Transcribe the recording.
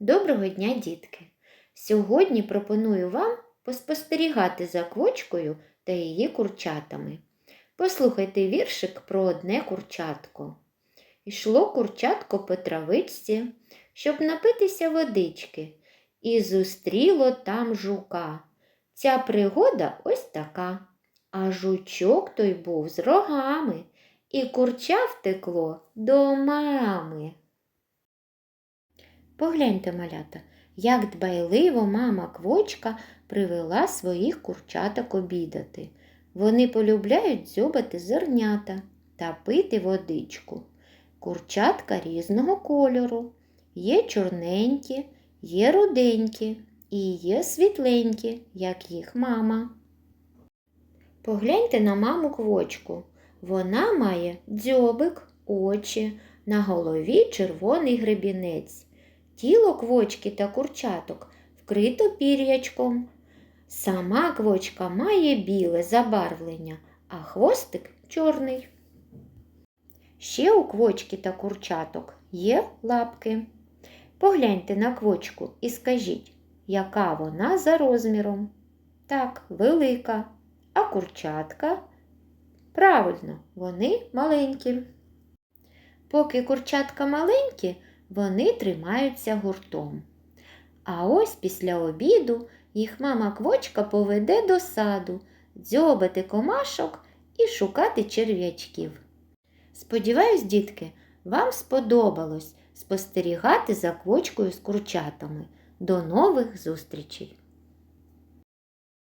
Доброго дня, дітки! Сьогодні пропоную вам поспостерігати за квочкою та її курчатами. Послухайте віршик про одне курчатко. Ішло курчатко по травичці, щоб напитися водички, і зустріло там жука. Ця пригода ось така. А жучок той був з рогами, і курча втекло до мами. Погляньте, малята, як дбайливо мама квочка привела своїх курчаток обідати. Вони полюбляють дзьобати зернята та пити водичку. Курчатка різного кольору. Є чорненькі, є руденькі і є світленькі, як їх мама. Погляньте на маму квочку. Вона має дзьобик, очі, на голові червоний гребінець. Тіло квочки та курчаток вкрито пір'ячком. Сама квочка має біле забарвлення, а хвостик чорний. Ще у квочки та курчаток є лапки. Погляньте на квочку і скажіть, яка вона за розміром? Так, велика. А курчатка? Правильно, вони маленькі. Поки курчатка маленькі, вони тримаються гуртом. А ось після обіду їх мама квочка поведе до саду, дзьобати комашок і шукати черв'ячків. Сподіваюсь, дітки, вам сподобалось спостерігати за квочкою з курчатами. До нових зустрічей!